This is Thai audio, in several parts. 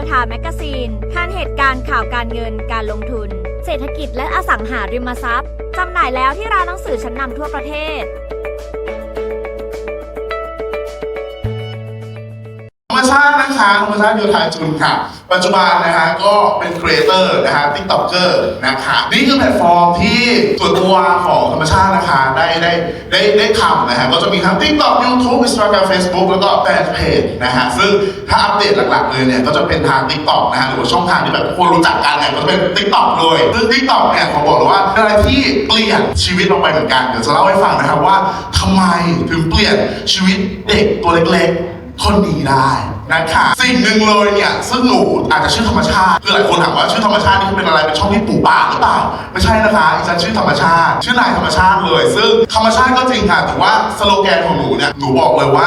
Power Time Magazine ทันเหตุการณ์ข่าวการเงินการลงทุน เศรษฐกิจและอสังหาริมทรัพย์จำหน่ายแล้วที่ร้านหนังสือชั้นนำทั่วประเทศ ธรรมชาตินะคะธรรมชาติโยธาจุนค่ะ ปัจจุบันนะฮะก็เป็นครีเอเตอร์นะฮะทิกต็อกเกอร์นะคะนี่คือแพลตฟอร์มที่ส่วนตัวของธรรมชาตินะคะได้ได้ได้ได้ทำนะฮะก็จะมีทั้ง TikTok YouTube Instagram Facebook แล้วก็แฟนเพจนะฮะซึ่งถ้าอัปเดตหลักๆเลยเนี่ยก็จะเป็นทาง TikTok นะฮะหรือว่าช่องทางที่แบบทุกคนรู้จักกันเนี่ยก็จะเป็น TikTok เลยซึ่ง TikTok เนี่ยขอบอกเลยว่าเป็นอะไรที่เปลี่ยนชีวิตเราไปเหมือนกันเดี๋ยวจะเล่าให้ฟังนะครับว่าทำไมถึงเปลี่ยนชีวิตเด็กตัวเล็กๆ คนนี้ได้นะคะสิ่งหนึ่งเลยเนี่ยซึ่งหนูอาจจะชื่อธรรมชาติคือหลายคนถามว่าชื่อธรรมชาตินี่เป็นอะไรเป็นช่องที่ปลูกป่าหรือเปล่าไม่ใช่นะคะอีฉันชื่อธรรมชาติ ชื่อนายธรรมชาติเลย ซึ่งธรรมชาติก็จริงค่ะแต่ว่าสโลแกนของหนูเนี่ยหนูบอกเลยว่า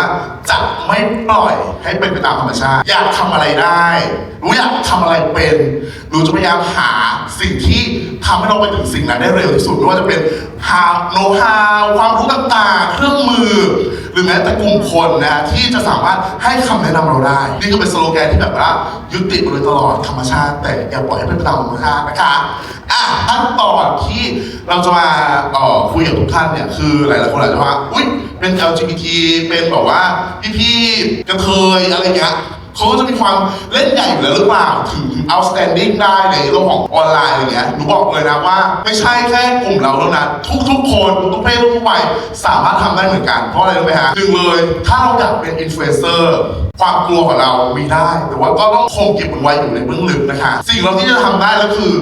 จะไม่ปล่อยให้เป็นไปตามธรรมชาติ อยากทำอะไรได้หนูอยากทำอะไรเป็นหนูจะพยายามหาสิ่งที่ทำให้เราไปถึงสิ่งนั้นได้เร็วที่สุดไม่ว่าจะเป็น how know how ความรู้ต่างๆ เครื่องมือ หรือแม้แต่กลุ่มคนนะฮะที่จะสามารถให้คำแนะนำเราได้ นี่ก็เป็นสโลแกนที่แบบว่ายุติมาโดยตลอดธรรมชาติ แต่อย่าปล่อยให้เป็นไปตามธรรมชาตินะคะอะขั้นตอนที่เราจะมาออคุยกับทุกท่านเนี่ยคือหลายๆคนอาจจะว่าอุ๊ยเป็น LGBT เป็นแบบว่าพี่ๆกระเทยอะไรเงี้ย เขาก็จะมีความเล่นใหญ่อยู่แล้วหรือเปล่าถึง outstanding ได้ในโลกของออนไลน์อะไรเงี้ยหนูบอกเลยนะว่า ไม่ใช่แค่กลุ่มเราเท่านั้นทุกๆ คนทุกเพศทุกวัยสามารถทำได้เหมือนกัน เพราะอะไรรู้ไหมฮะหนึ่งเลย ถ้าเราอยากเป็นอิความกลัวของเรามีได้ แต่ว่าก็ต้องคงเก็บมันไว้อยู่ในเบื้องลึกนะคะ สิ่งเราที่จะทำได้ก็คือ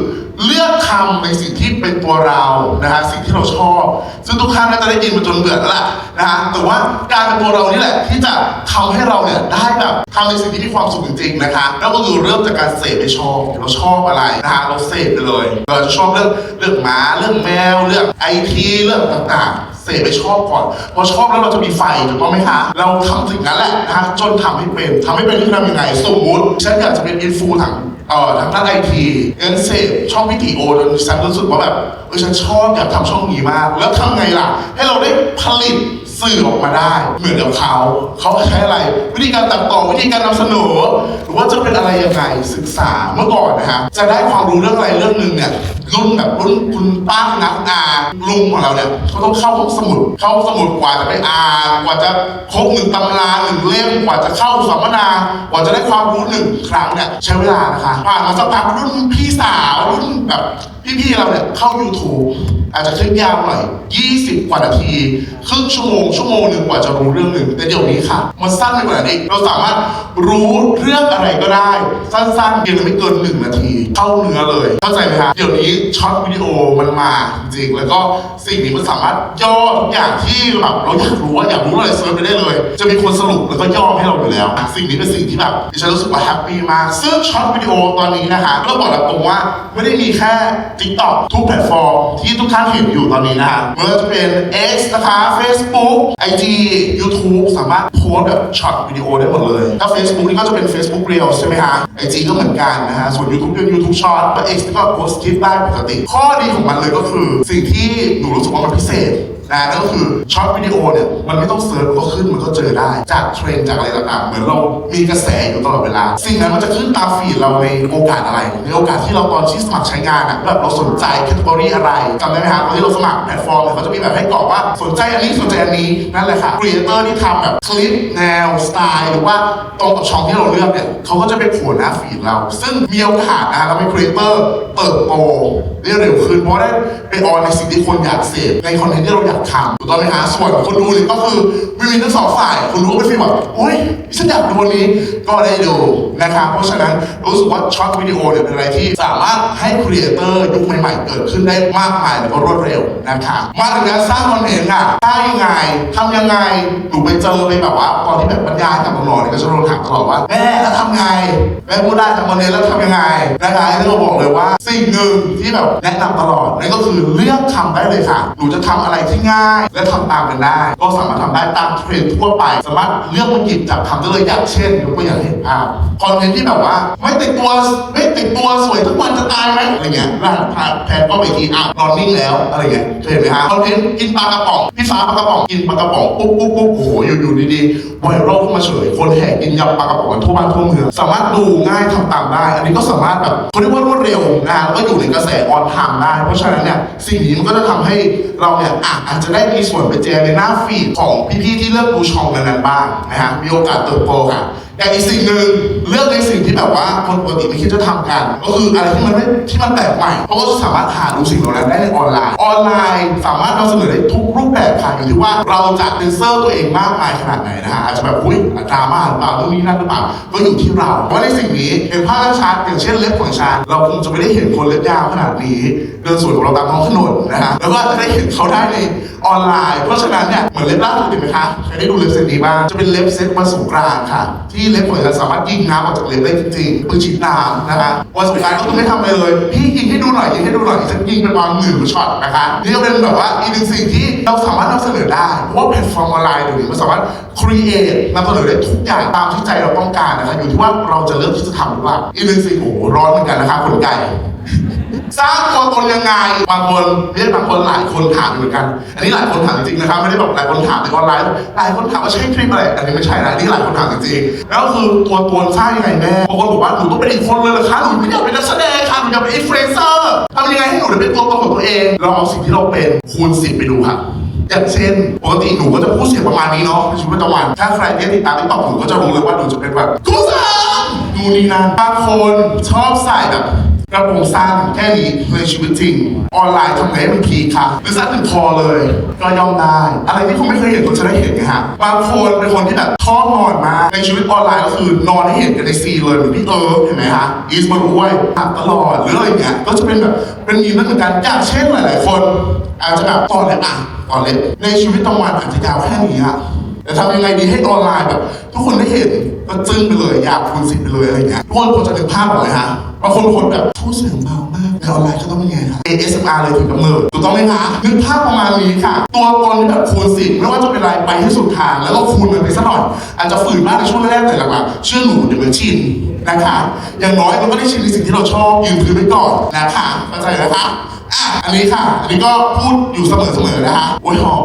เลือกทำในสิ่งที่เป็นตัวเรานะฮะสิ่งที่เราชอบ ซึ่งทุกท่านน่าจะได้ยินมาจนเบื่อแล้วล่ะนะฮะแต่ว่าการเป็นตัวเรานี่แหละที่จะทำให้เราเนี่ยได้แบบทำในสิ่งที่มีความสุขจริงๆนะคะแล้วก็คือเริ่มจากการเสพไปชอบเราชอบอะไรนะฮะเราเสพไปเลยเราชอบเรื่องเรื่องหมาเรื่องแมวเรื่องไอทีเรื่องต่างๆ ไปชอบก่อน พอชอบแล้วเราจะมีไฟถูกต้องไหมคะ เราทำสิ่งนั้นแหละนะฮะจนทำให้เป็นทำให้เป็นที่ทำยังไง สมมติฉันอยากจะเป็นอินฟูทางเอ่อทางด้านไอทีเอ็นเสพช่องวิดีโอจนฉันรู้สึกว่าแบบเออฉันชอบอยากทำช่องนี้มาก แล้วทำไงล่ะ ให้เราได้ผลิต สื่อออกมาได้ เหมือนกับเขาเขาใช้อะไร วิธีการตัดต่อวิธีการนำเสนอ หรือว่าจะเป็นอะไรยังไงศึกษาเมื่อก่อนนะฮะจะได้ความรู้เรื่องอะไรเรื่องหนึ่งเนี่ยรุ่นแบบรุ่นคุณป้าคุณนักอาลุงของเราเนี่ยเขาต้องเข้าห้องสมุด เข้าห้องสมุดกว่าจะไปอ่านกว่าจะครบหนึ่งตำราหนึ่งเล่มกว่าจะเข้าสัมมนากว่าจะได้ความรู้หนึ่งครั้งเนี่ยใช้เวลานะคะผ่านมาสักพักรุ่นพี่สาวรุ่นแบบ พี่ๆเราเนี่ยเข้า YouTube อาจจะคลิปยาวหน่อย 20 กว่านาที ครึ่งชั่วโมง ชั่วโมงหนึ่งกว่าจะรู้เรื่องหนึ่ง แต่เดี๋ยวนี้ค่ะ มันสั้นไปกว่านั้นอีกเราสามารถรู้เรื่องอะไรก็ได้ สั้นๆเพียงไม่เกิน 1 นาที เข้าเนื้อเลย เข้าใจไหมคะเดี๋ยวนี้ช็อตวิดีโอมันมาจริงๆแล้วก็สิ่งนี้มันสามารถย่อทุกอย่างที่แบบเราอยากรู้ว่าอยากรู้อะไรเซิร์ชไปได้เลย จะมีคนสรุปแล้วก็ย่อให้เราอยู่แล้ว สิ่งนี้เป็นสิ่งที่แบบดิฉันรู้สึกว่าแฮปปี้มากซึ่งช็อตวิดีโอตอนนี้นะคะก็บอกตรงว่าไม่ได้มีแค่ TikTok ทุกแพลตฟอร์มที่ทุกท่านเห็นอยู่ตอนนี้นะฮะไม่ว่าจะเป็น X นะคะ Facebook IG YouTube สามารถโพสแบบช็อตวิดีโอได้หมดเลย ถ้า Facebook นี่ก็จะเป็น Facebook Reels ใช่ไหมฮะ IG ก็เหมือนกันนะฮะ ส่วน YouTube เป็น YouTube Short และ X ก็โพสคลิปได้ปกติ ข้อดีของมันเลยก็คือ สิ่งที่หนูรู้สึกว่ามันพิเศษ นะนั่นก็คือช็อตวิดีโอเนี่ยมันไม่ต้องเซิร์ชมันก็ขึ้นมันก็เจอได้ จากเทรนจากอะไรต่างๆ เหมือนเรามีกระแสอยู่ตลอดเวลา สิ่งนั้นมันจะขึ้นตามฟีดเราในโอกาสอะไร ในโอกาสที่เราตอนที่สมัครใช้งานอะแบบเราสนใจแคตตาล็ออะไรจำได้ไหมครับตอนที่เราสมัครแพลตฟอร์มเนี่ยเขาจะมีแบบให้กรอกว่าสนใจอันนี้สนใจอันนี้นั่นแหละค่ะครีเอเตอร์ที่ทำแบบคลิปแนวสไตล์หรือว่าตรงกับช่องที่เราเลือกเนี่ยเขาก็จะไปโผล่หน้าฟีดเรา ซึ่งมีโอกาสนะเราเป็นครีเอเตอร์เติบโตได้เร็วขึ้นเพราะได้ไปออนในสิ่งที่คนอยากเสพในคอนเทนต์ที่เราอยากทำถูกต้องไหมฮะส่วนคนดูเนี่ยก็คือมีมีทั้งสองฝ่ายคนดูก็เป็นฟีลแบบโอ๊ยฉันอยากดูวันนี้ก็ได้ดูนะครับเพราะฉะนั้นรู้สึกว่าช็อตวิดีโอเนี่ยเป็นอะไรที่สามารถให้ครีเอเตอร์ยุคใหม่ๆ เกิดขึ้นได้มากมายแล้วก็รวดเร็วนะครับมาถึงการสร้างคอนเทนต์ค่ะได้ยังไงทำยังไงหนูไปเจอไปแบบว่าตอนที่แบบบรรยายกับน้องๆเนี่ยก็จะโดนถามตลอดว่าแม่แล้วทำไงแม่พูดได้ทำคอนเทนต์แล้วทำยังไงนะคะที่เราบอกเลยว่าสิ่งหนึ่งที่แบบแนะนำตลอดนั่นก็คือเลือกทำได้เลยค่ะหนูจะทำอะไรที่ง่ายง่ายและทำตามกันได้ ก็สามารถทำได้ตามเทรนด์ทั่วไป สามารถเลือกมาหยิบจับทำได้เลยอย่างเช่นยกตัวอย่างเห็นภาพคอนเทนต์ที่แบบว่า ไม่ติดตัวไม่ติดตัวสวยทุกวันจะตายไหมอะไรเงี้ยร่างพาแพนก็ไปทีอ้าวนอนนิ่งแล้วอะไรเงี้ยเคยเห็นไหมฮะคอนเทนต์กินปลากระป๋องพี่ฟ้าปลากระป๋องกินปลากระป๋องปุ๊บปุ๊บปุ๊บโอ้โหอยู่อยู่ดีๆไวรัลขึ้นมาเฉยคนแห่กินยำปลากระป๋องกันทั่วบ้านทั่วเมืองสามารถดูง่ายทำตามได้ อันนี้ก็สามารถแบบเขาเรียกว่ารวดเร็วนะแล้วก็อยู่ในกระแสออนไทม์ได้ เพราะฉะนั้นเนี่ยสิ่งนี้มันก็จะทำให้เราเนี่ยอะอาจจะได้มีส่วนไปแจอในหน้าฟีดของพี่ๆที่เลือกดูช่องนั้นๆบ้างนะฮะมีโอกาสเติบโตค่ะแต่อีกสิ่งหนึ่งเลือกในสิ่งที่แบบว่าคนปกติไม่คิดจะทำกัน ก็คืออะไรที่มันไม่ที่มันแปลกใหม่เพราะว่าสามารถหาดูสิ่งเหล่านั้นได้ในออนไลน์ ออนไลน์สามารถนำเสนอได้ทุก รูปแบบค่ะอยู่ว่าเราจะเซนเซอร์ตัวเองมากมายขนาดไหนนะฮะอาจจะแบบอุ้ยดราม่าหรือเปล่าเรื่องนี้นั่นหรือเปล่าก็อยู่ที่เราเพราะในสิ่งนี้เห็นภาพชัดอย่างเช่นเล็บของชาเราคงจะไม่ได้เห็นคนเล็บยาวขนาดนี้เดินสวนกับเราตามท้องถนนนะฮะแล้วก็จะได้เห็นเขาได้ในออนไลน์ เพราะฉะนั้นเนี่ยเหมือนเล็บล่าสุดเห็นไหมคะใครได้ดูเล็บเซตนี้บ้างจะเป็นเล็บเซตวันสงกรานค่ะ ที่เล็บของฉันสามารถยิงน้ำออกจากเล็บได้จริงๆปืนฉีดน้ำนะคะวันสงกรานก็คือไม่ทำอะไรเลยพี่ยิงให้ดูหน่อยยิงให้ดูหน่อยฉันยิงเป็นวางหมื่นช็อตนะคะนี่ก็เป็นแบบว่าอีกหนึ่งสิ่งที่เราสามารถนำเสนอนอได้เพราะว่าแพลตฟอร์มออนไลน์เดี๋ยวนี้มันสามารถ create นำเสนอได้ทุกอย่างตามที่ใจเราต้องการนะคะอยู่ที่ว่าเราจะเลือกที่จะทำหรือเปล่าอีกหนึ่งสิ่งโอ้ร้อนเหมือนกันนะคะคนไก่สร้างตัวตนยังไงบางคนไม่ใช่บางคนหลายคนถามเหมือนกัน อันนี้หลายคนถามจริงๆนะครับไม่ได้แบบหลายคนถามในออนไลน์หลายคนถามว่าใช่คลิปอะไรอันนี้ไม่ใช่นะนนี่หลายคนถามจริงๆแล้วคือตัวตนสร้างยังไงแม่บางคนบอกว่าหนูต้องเป็นอีกคนเลยเหรอคะหนูไม่อยากเป็นนักแสดงค่ะหนูอยากเป็นอินฟลูเอนเซอร์ทำยังไงให้หนูได้เป็นตัวตนของตัวเองเราเอาสิ่งที่เราเป็นคูณสิบไปดูครับ อย่างเช่นปกติหนูก็จะพูดเสียงประมาณนี้เนาะในชีวิตประจำวัน ถ้าใครที่ติดตามติ๊กต็อกหนูก็จะรู้เลยว่าหนูจะเป็นแบบกูซังดูนี่นะบางคนชอบใส่แบบกระโปรงสั้นแค่นี้ในชีวิตจริง ออนไลน์ทำไงให้มันพีคค่ะหรือสั้นถึงคอเลย ก็ย่อมได้ อะไรที่คุณไม่เคยเห็นคุณจะได้เห็นไงฮะบางคนเป็นคนที่แบบชอบนอนมากในชีวิตออนไลน์ก็คือนอนให้เห็นกันในซีเลยเหมือนพี่เอิร์ธเห็นไหมฮะอีสมารุ้ยอัดตลอดหรืออะไรเงี้ยก็จะเป็นแบบเป็นมีมนั่นเหมือนกันอย่างเช่นหลาย ๆ คน อาจจะแบบตอนเล็กอะ ตอนเล็กในชีวิตประจำวันอาจจะยาวแค่นี้อะแต่ทำยังไงดีให้ออนไลน์แบบ ทุกคนได้เห็นก็จึ้งไปเลยอยากคูณสิไปเลยอะไรเงี้ยทุกคนควรจะนึกภาพออกไหมฮะบางคนคนแบบพูดเสียงเบามากในออนไลน์ก็ต้องเป็นไงคะ ASMR เลยถึงกำเนิดถูกต้องไหมคะนึกภาพประมาณนี้ค่ะ ตัวตนที่แบบคูณสิไม่ว่าจะเป็นอะไรไปให้สุดทางแล้วก็คูณมันไปสักหน่อย อาจจะฝืนบ้างในช่วงแรกแต่หลังๆเชื่อหนูเดี๋ยวมันชินนะคะ อย่างน้อยเราก็ได้ชินในสิ่งที่เราชอบยืนพื้นไปก่อนนะคะเข้าใจนะคะ อะอันนี้ค่ะ อันนี้ก็พูดอยู่เสมอๆนะคะโอ้ยหอบ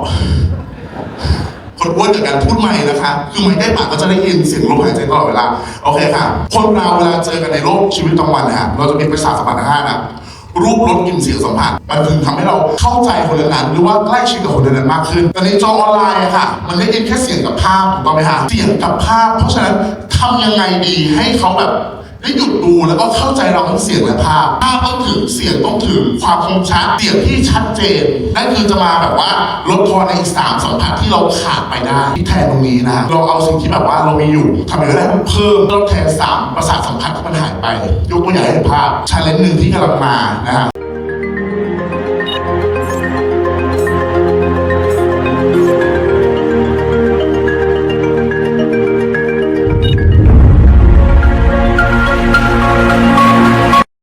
คนอ้วนจากการพูดไม่นะคะ คือไม่ได้ปากก็จะได้ยินเสียงลมหายใจตลอดเวลา โอเคค่ะ คนเราเวลาเจอกันในโลกชีวิตประจำวันนะฮะ เราจะมีประสาทสัมผัสห้านะรูปรสกลิ่นเสียงสัมผัสมันถึงทำให้เราเข้าใจคนนั้นหรือว่าใกล้ชิดกับคนนั้นมากขึ้น แต่ในจอออนไลน์ค่ะ มันได้ยินแค่เสียงกับภาพถูกต้องไหมฮะเสียงกับภาพ เพราะฉะนั้นทำยังไงดีให้เขาแบบ ได้หยุดดูแล้วก็เข้าใจเราทั้งเสียงและภาพ ภาพต้องถึงเสียงต้องถึงความคมชัดเสียงที่ชัดเจนนั่นคือจะมาแบบว่าลดทอนในอีกสามสัมผัสที่เราขาดไปได้ที่แทนตรงนี้นะเราเอาสิ่งที่แบบว่าเรามีอยู่ทำยังไงได้เพิ่มลดแทนสามประสาทสัมผัสที่มันหายไป ยกตัวอย่างให้ภาพชาเลนจ์หนึ่งที่กำลังมานะฮะ